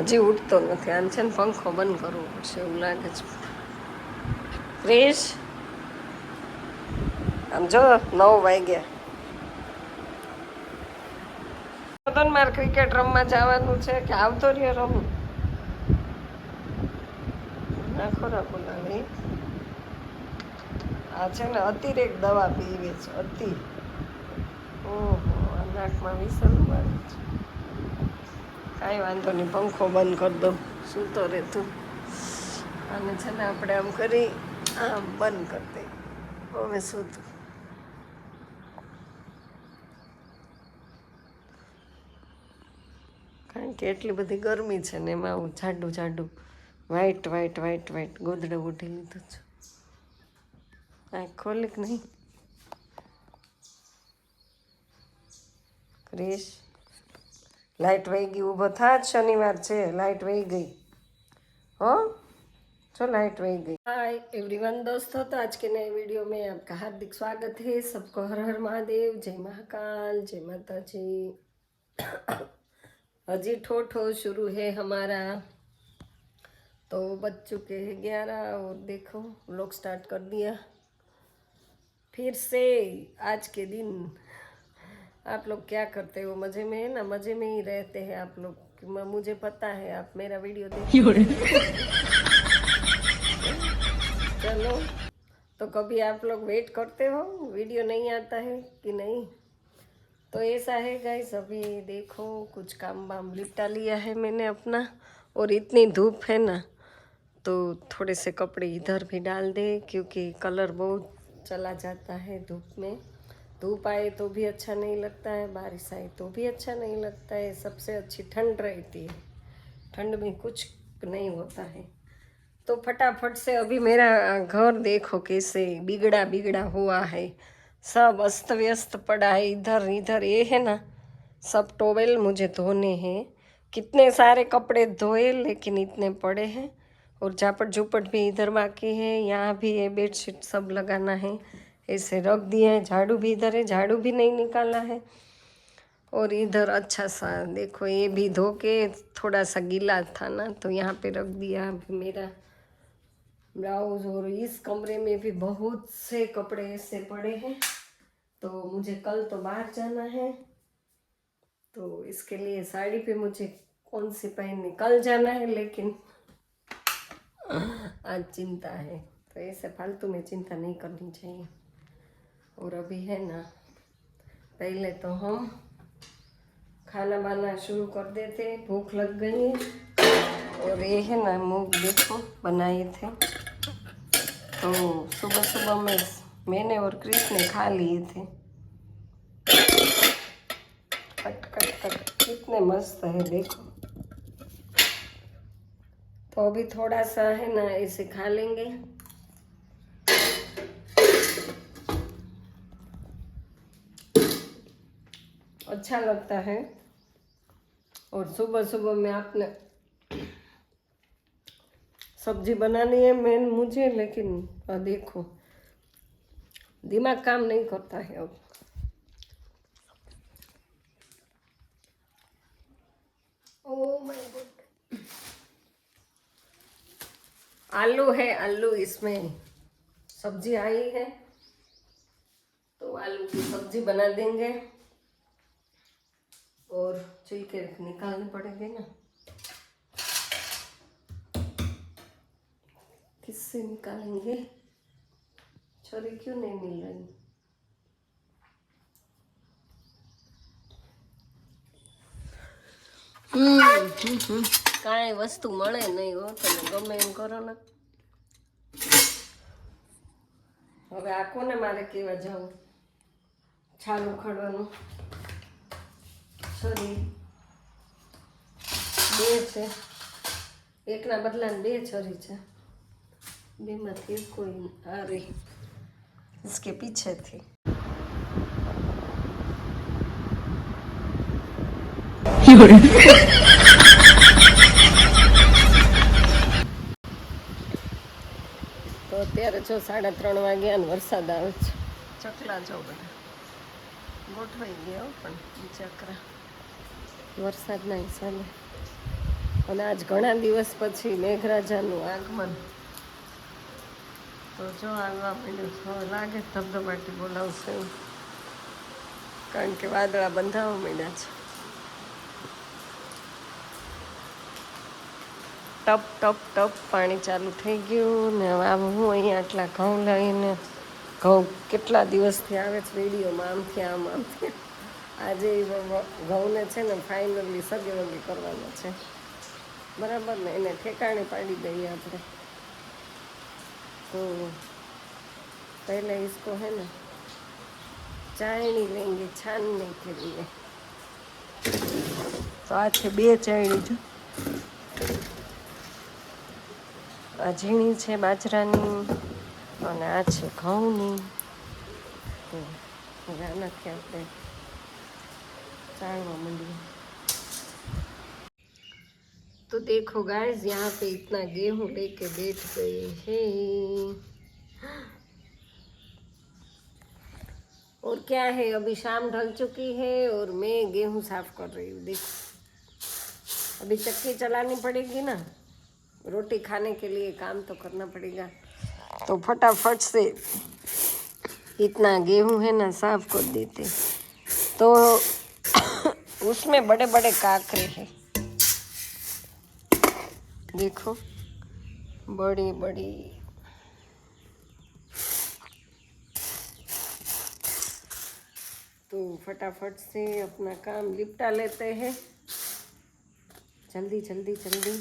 હજી ઉઠતો નથી આમ છે ને પંખો બંધ કરવો પડશે એવું લાગે છે ક્રિશ આમ જો નવ વાગ્યા તો મારે ક્રિકેટ રમવા જવાનું છે કે આવતો રહ્યો રમ નાખો રાખો લાગે આ છે ને અતિરેક દવા પીવે છે અતિ ઓહો આ નાકમાં વિસલ મારે છે કાંઈ વાંધો નહીં, પંખો બંધ કરી દો સૂતો રહેતું. અને છે ને આપણે આમ કરી, આમ બંધ કરી દઈએ. હવે સૂતું. કારણ કે એટલી બધી ગરમી છે ને એમાં હું જાડું જાડું વ્હાઈટ વ્હાઈટ વ્હાઈટ વ્હાઈટ ગોદડે ઉઠી લીધું છું. આંખ ખોલી કે નહીં. ક્રિશ. लाइट वही गई आज शनिवार से, लाइट वही गई। हो? चलो लाइट वही गई। हाय एवरीवन दोस्तों तो आज के नए वीडियो में आपका हार्दिक स्वागत है। सबको हर हर महादेव, जय महाकाल, जय माता जी अजी ठो शुरू है हमारा। तो बज चुके हैं ग्यारह और देखो लोग स्टार्ट कर दिया। फिर से आज के दिन आप लोग क्या करते हो? मज़े में है ना? मज़े में ही रहते हैं आप लोग। मुझे पता है आप मेरा वीडियो देखते चलो। तो कभी आप लोग वेट करते हो? वीडियो नहीं आता है कि नहीं? तो ऐसा है गाइस अभी देखो कुछ काम वाम लिपटा लिया है मैंने अपना। और इतनी धूप है ना तो थोड़े से कपड़े इधर भी डाल दे क्योंकि कलर बहुत चला जाता है धूप में। धूप आए तो भी अच्छा नहीं लगता है, बारिश आए तो भी अच्छा नहीं लगता है, सबसे अच्छी ठंड रहती है। ठंड में कुछ नहीं होता है। तो फटाफट से अभी मेरा घर देखो कैसे बिगड़ा बिगड़ा हुआ है। सब अस्त व्यस्त पड़ा है, इधर इधर, ये है ना, सब टोवेल मुझे धोने हैं। कितने सारे कपड़े धोए लेकिन इतने पड़े हैं। और झापट झुपट भी इधर बाकी है, यहाँ भी ये बेडशीट सब लगाना है। ऐसे रख दिए हैं, झाड़ू भी इधर है, झाड़ू भी नहीं निकाला है। और इधर अच्छा सा, देखो ये भी धो के थोड़ा सा गीला था ना तो यहाँ पे रख दिया अभी मेरा ब्लाउज। और इस कमरे में भी बहुत से कपड़े ऐसे पड़े हैं तो मुझे कल तो बाहर जाना है। तो इसके लिए साड़ी पे मुझे कौन सी पहननी, कल जाना है, लेकिन आज चिंता है। तो ऐसे फालतू में चिंता नहीं करनी चाहिए। और अभी है ना, पहले तो हम खाना बनाना शुरू कर देते भूख लग गई और ये है ना, मूंग देखो, बनाए थे। तो सुबह सुबह में मैंने और क्रिस ने खा लिए थे। कट कट कट कितने मस्त है, देखो। तो अभी थोड़ा सा है ना ऐसे खा लेंगे। अच्छा लगता है। और सुबह सुबह में आपने सब्ज़ी बनानी है मेन मुझे लेकिन आ देखो। दिमाग काम नहीं करता है अब। ओ माय गॉड आलू है आलू इसमें सब्ज़ी आई है। तो आलू की सब्ज़ी बना देंगे। और छिलके निकालने पड़ेंगे ना किससे निकालेंगे छुरी क्यों नहीं मिल रही કાંઈ વસ્તુ મળે નહીં હો તમે ગમે એમ કરો ને હવે આ કોને મારે કેવા જાઉં છાલ ઉખાડવાનું છરી બે છે એકના બદલાને બે છરી છે બેમાંથી એક કોઈ આ રહી इसके पीछे थी તો અત્યારે જો સાડા ત્રણ વાગ્યા અને વરસાદ આવે છે ચકલા જો બધા ગોઠવાઈ ગયા હો પણ ચકરા વરસાદના હિસાબે. અને આજ ઘણા દિવસ પછી મેઘરાજાનું આગમન. તો જો આવવા માંડ્યું લાગે ધબધબાટી બોલાવશે એવું. કારણ કે વાદળા બંધાવા માંડ્યા છે. ટપ ટપ ટપ, પાણી ચાલુ થઈ ગયું ને આમ હું અહીંયા આટલા ઘઉં લઈને ઘઉં કેટલા દિવસથી આવે છે રેડિયોમાં આમથી આમ આમથી. આમ. આજે ઘઉંને છે ને ફાઇનલી સગી વગી કરવાનો છે. બરાબર ને, એને ઠેકાણે પાડી દઈએ આપણે. તો પહેલાં ઇસકો હે ને, ચાયણી લેંગે છાન છાનને કરીએ તો આ છે બે ચાયણી જો. આ ઝીણી છે બાજરાની અને આ છે ઘઉંની. હવે આ નાખીએ આપણે साड़वा मंडी तो देखो गाइस यहाँ पे इतना गेहूँ लेके बैठ गए हैं। और क्या है, अभी शाम ढल चुकी है और मैं गेहूँ साफ़ कर रही हूँ, देख। अभी चक्की चलानी पड़ेगी ना, रोटी खाने के लिए काम तो करना पड़ेगा। तो फटाफट से इतना गेहूँ है ना साफ़ कर देते। तो उसमें बड़े बड़े काकरे हैं। देखो बड़ी बड़ी तो फटाफट से अपना काम निपटा लेते हैं। जल्दी जल्दी जल्दी।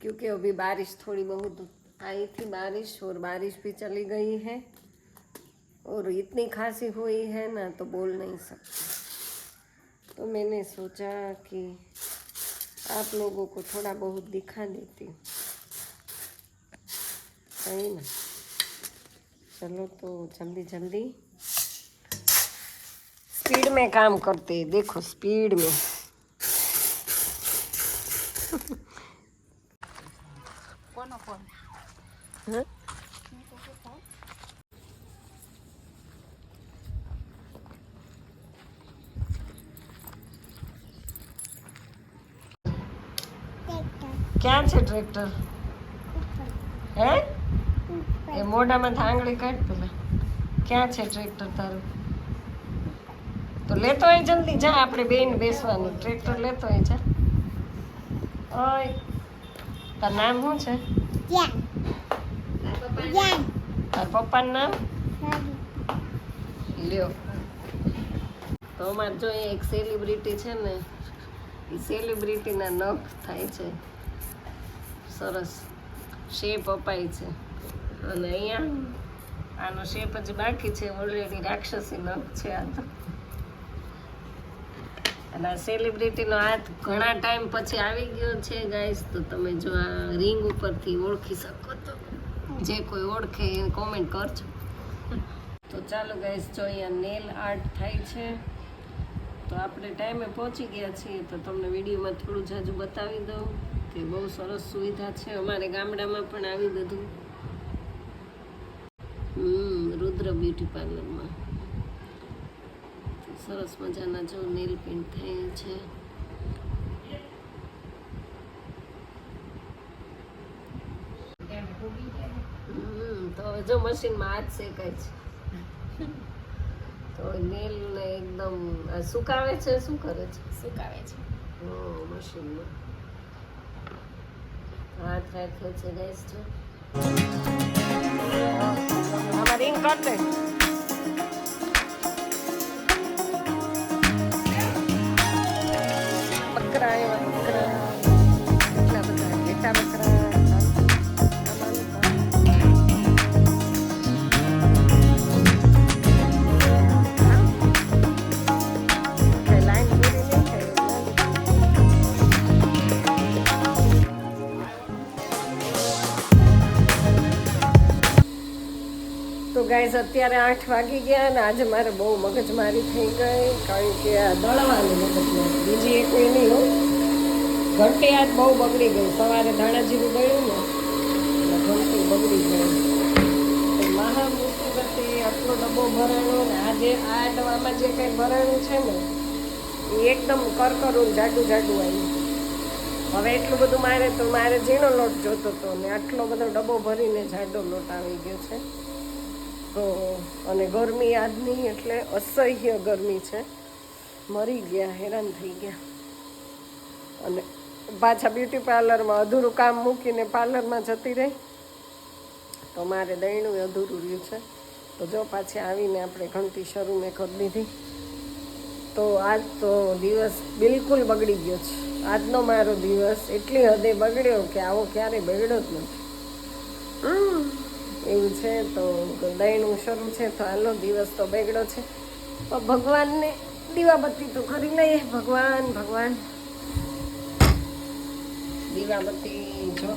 क्योंकि अभी बारिश थोड़ी बहुत आई थी बारिश और बारिश भी चली गई है। और इतनी खांसी हुई है ना तो बोल नहीं सकती। तो मैंने सोचा कि आप लोगों को थोड़ा बहुत दिखा देती हूँ। सही ना? चलो तो जल्दी जल्दी। स्पीड में काम करते देखो स्पीड में। कौन कौन? हाँ? ક્યાં છે ટ્રેક્ટર? હે? એ મોઢામાં આંગળી કાઢ પેલા. ક્યાં છે ટ્રેક્ટર તારું? તો લેતો હોય જલ્દી જા આપણે બેન બેસવાનું. ટ્રેક્ટર લેતો હોય જા. ઓય તાર નામ શું છે? તાર પપ્પાનું નામ? લ્યો. તો અમારે જો અહીંયા એક સેલિબ્રિટી છે ને એ સેલિબ્રિટીના નખ થાય છે. સરસ શેપ અપાય છે. અને અહીંયા આનો શેપ જ બાકી છે. ઓલરેડી રાક્ષસી નખ છે આ તો. અને આ સેલિબ્રિટીનો હાથ ઘણા ટાઈમ પછી આવી ગયો છે ગાઈસ તો તમે જો આ રિંગ ઉપરથી ઓળખી શકો તો. જે કોઈ ઓળખે એ કોમેન્ટ કરજો. તો ચાલો ગાઈસ જો અહીંયા નેલ આર્ટ થાય છે. તો આપણે ટાઈમે પહોંચી ગયા છીએ. તો તમને વિડીયોમાં થોડું જાજુ બતાવી દઉં. કે બહુ સરસ સુવિધા છે. અમારે ગામડામાં પણ આવી બધું. હમ રુદ્ર બ્યુટી પાર્લરમાં. સરસ મજાના જો નેલ પેન્ટ થાય છે. તો હવે જો મશીનમાં હાથ શેકાય છે. તો નેલ ને એકદમ સુકાવે છે? શું કરે છે? સુકાવે છે. મશીનમાં. હાથ રાખ્યો છે ગેસ જો ગાઈઝ અત્યારે આઠ વાગી ગયા અને આજે મારે બહુ મગજમારી થઈ ગઈ, કારણ કે આ દળવાની મગજમારી. બીજી એક નહીં હો. ઘંટી આજ બહુ બગડી ગઈ સવારે ધાણા જીરું દળ્યું ને ઘંટી બગડી તો મહા આટલો ડબ્બો ભરાણો ને આજે આ ડબ્બામાં જે કંઈ ભરાણું છે ને, એ એકદમ કરકરું જાડું જાડું આવ્યું. હવે એટલું બધું મારે તો મારે ઝીણો લોટ જોતો હતો ને આટલો બધો ડબ્બો ભરીને જાડો લોટ આવી ગયો છે. તો, અને ગરમી આજની એટલે અસહ્ય ગરમી છે. મરી ગયા, હેરાન થઈ ગયા. અને પાછા બ્યુટી પાર્લરમાં અધૂરું કામ મૂકીને પાર્લરમાં જતી રહી. તો મારે દહીણું અધૂરું રહ્યું છે. તો જો પાછી આવીને આપણે ઘંટી શરૂ મેં કરી દીધી. તો આજ તો દિવસ બિલકુલ બગડી ગયો છે. આજનો મારો દિવસ એટલી હદે બગડ્યો કે આવો ક્યારેય બગડ્યો જ નથી. એવું છે તો દહીણું શરૂ છે તો હાલો દિવસ તો બગડ્યો છે. તો ભગવાનને દીવાબત્તી તો કરી લઈએ. ભગવાન ભગવાન. દીવાબત્તી જો.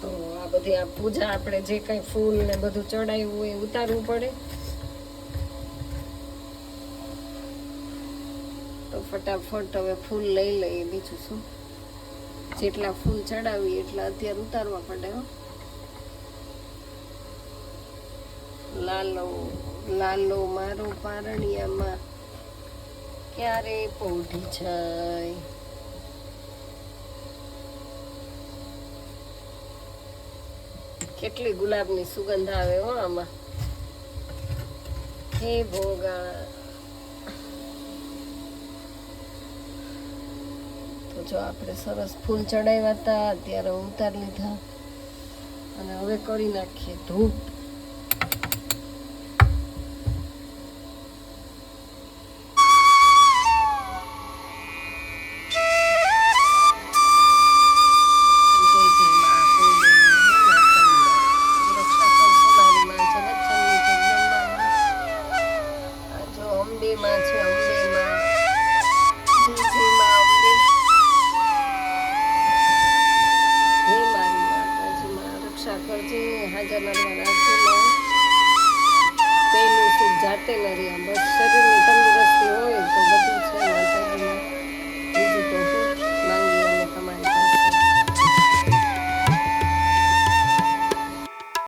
તો આ બધી આ પૂજા આપણે જે કંઈ ફૂલ ને બધું ચડાવ્યું હોય એ ઉતારવું પડે. તો ફટાફટ હવે ફૂલ લઈ લઈએ બીજું શું? જેટલા ફૂલ ચડાવીએ એટલા અત્યારે ઉતારવા પડે હો. લાલો લાલો મારો પારણિયામાં ક્યારે પોઢી જાય. કેટલી ગુલાબની સુગંધ આવે હો આમાં. હે ભોગા. તો જો આપણે સરસ ફૂલ ચડાવ્યા હતા અત્યારે ઉતારી લીધા. અને હવે કરી નાખીએ ધૂપ.